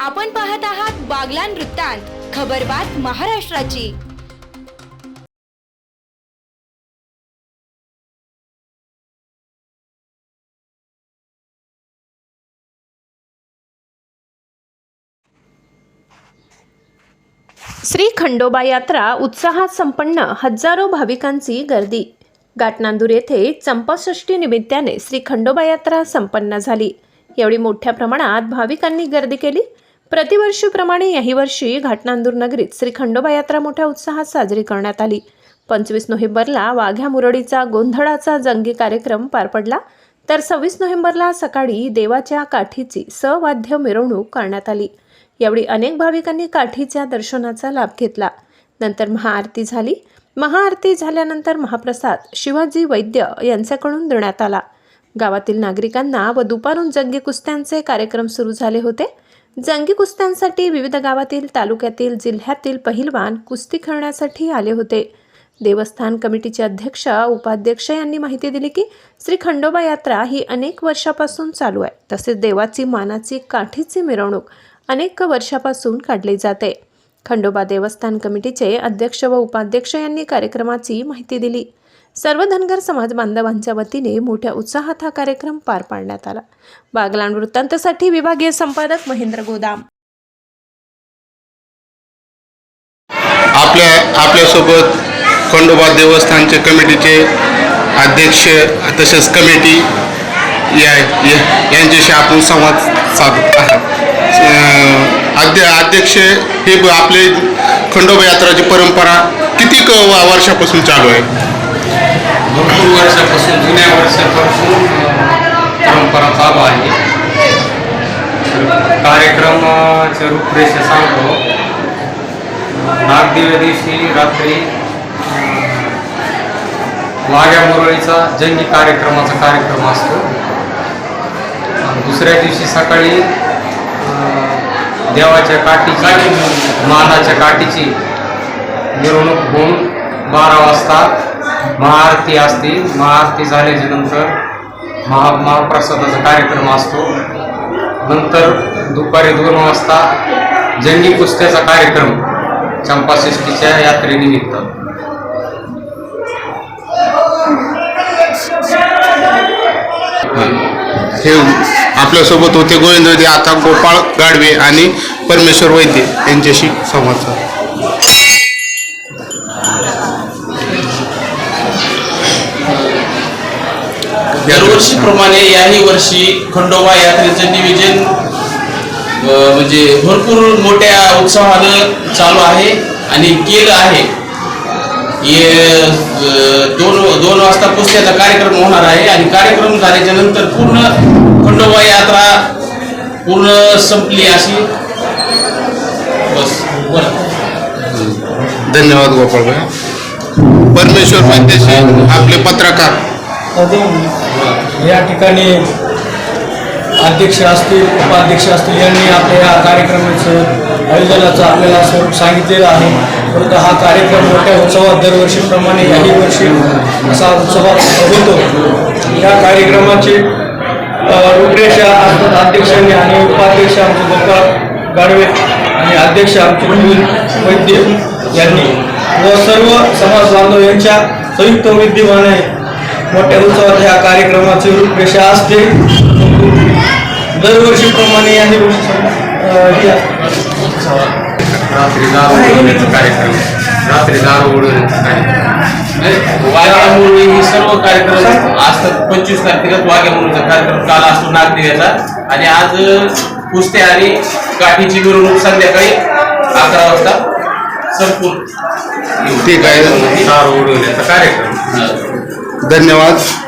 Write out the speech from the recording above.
आपण पाहत आहात बागलान वृत्तांत खबरबात महाराष्ट्राची. श्री खंडोबा यात्रा उत्साहात संपन्न हजारो भाविकांची गर्दी. गाटनांदूर येथे चंपाषष्ठी निमित्ताने श्री खंडोबा यात्रा संपन्न झाली. एवढी मोठ्या प्रमाणात भाविकांनी गर्दी केली. प्रतिवर्षीप्रमाणे याही वर्षी घाटनांदूर नगरीत श्री खंडोबा यात्रा मोठ्या उत्साहात साजरी करण्यात आली. पंचवीस नोव्हेंबरला वाघ्या मुरडीचा गोंधळाचा जंगी कार्यक्रम पार पडला. तर सव्वीस नोव्हेंबरला सकाळी देवाच्या काठीची सवाद्य मिरवणूक करण्यात आली. यावेळी अनेक भाविकांनी काठीच्या दर्शनाचा लाभ घेतला. नंतर महाआरती झाली. महाआरती झाल्यानंतर महाप्रसाद शिवाजी वैद्य यांच्याकडून देण्यात आला. गावातील नागरिकांना व दुपारून जंगी कुस्त्यांचे कार्यक्रम सुरू झाले होते. जंगी कुस्त्यांसाठी विविध गावातील तालुक्यातील जिल्ह्यातील पहिलवान कुस्ती खेळण्यासाठी आले होते. देवस्थान कमिटीचे अध्यक्ष उपाध्यक्ष यांनी माहिती दिली की श्री खंडोबा यात्रा ही अनेक वर्षापासून चालू आहे. तसेच देवाची मानाची काठीची मिरवणूक अनेक वर्षापासून काढली जाते. खंडोबा देवस्थान कमिटीचे अध्यक्ष व उपाध्यक्ष यांनी कार्यक्रमाची माहिती दिली. सर्व धनगर समाज बांधवांच्या वतीने मोठ्या उत्साहात हा कार्यक्रम पार पाडण्यात आला. बागलाण वृत्तांतसाठी विभागीय संपादक महेंद्र गोदाम. आपल्या आपल्यासोबत खंडोबा देवस्थानचे कमिटीचे अध्यक्ष तसेच कमिटी या यांच्याशी आपण संवाद साधत आहात. अध्य अध्यक्ष हे आपले खंडोबा यात्राची परंपरा किती क वर्षापासून चालू आहे? भरपूर वर्षापासून जुन्या वर्षापासून परंपरा चालू आहे. कार्यक्रमाच्या रूपरेषा सांगतो. नागदेव्या दिवशी रात्री वाघ्या मुरळीचा जंगी कार्यक्रमाचा कार्यक्रम असतो. दुसऱ्या दिवशी सकाळी देवाच्या काठीची मानाच्या काठीची मिरवणूक होऊन बारा वाजता महाआरती असते. महाआरती झाल्याच्यानंतर महा महाप्रसादाचा कार्यक्रम असतो. नंतर दुपारी दोन वाजता जंगी कुस्त्याचा कार्यक्रम चंपाषष्टीच्या यात्रेनिमित्त. हे आपल्यासोबत होते गोविंद आता गोपाळ गाडवे आणि परमेश्वर वैद्य यांच्याशी संवाद साधू. दरवर्षीप्रमाणे याही वर्षी खंडोबा यात्रेचं नियोजन म्हणजे भरपूर मोठ्या उत्साहानं चालू आहे आणि केलं आहे. ये दोन दोन वाजता पुस्त्याचा कार्यक्रम होणार आहे आणि कार्यक्रम झाल्याच्यानंतर पूर्ण खंडोबा यात्रा पूर्ण संपली अशी. बस बरं धन्यवाद गोपाळ परमेश्वर वैद्यशी आपले पत्रकार. या ठिकाणी अध्यक्ष असतील उपाध्यक्ष असतील यांनी आपल्या या कार्यक्रमाचं आयोजनाचं आपल्याला स्वरूप सांगितलेलं आहे. परंतु हा कार्यक्रम मोठ्या उत्सवात दरवर्षीप्रमाणे याही वर्षी असा उत्सवात होतो. या कार्यक्रमाची अ, रूपरेषा अध्यक्षांनी आणि उपाध्यक्ष आमचे गोपाळ गाडवे आणि अध्यक्ष आमचे वैद्य यांनी व सर्व समाज बांधव यांच्या संयुक्त विद्यमाने मोठ्या उत्सवात ह्या कार्यक्रमाची रूपरेषा असते. दरवर्षीप्रमाणे याही वर्षी रात्री दारू उडवण्याचा कार्यक्रम. रात्री दारू उडवण्याचा कार्यक्रम. वाघ्यामुळे हे सर्व कार्यक्रम असतात. पंचवीस तारखेला वाघ्यामुळेचा कार्यक्रम काल असतो नागदेवाचा आणि आज कुस्ते आणि काठीची मिरवणूक संध्याकाळी अकरा वाजता संपूर्ण ठीक आहे. दारू उडवण्याचा कार्यक्रम. धन्यवाद.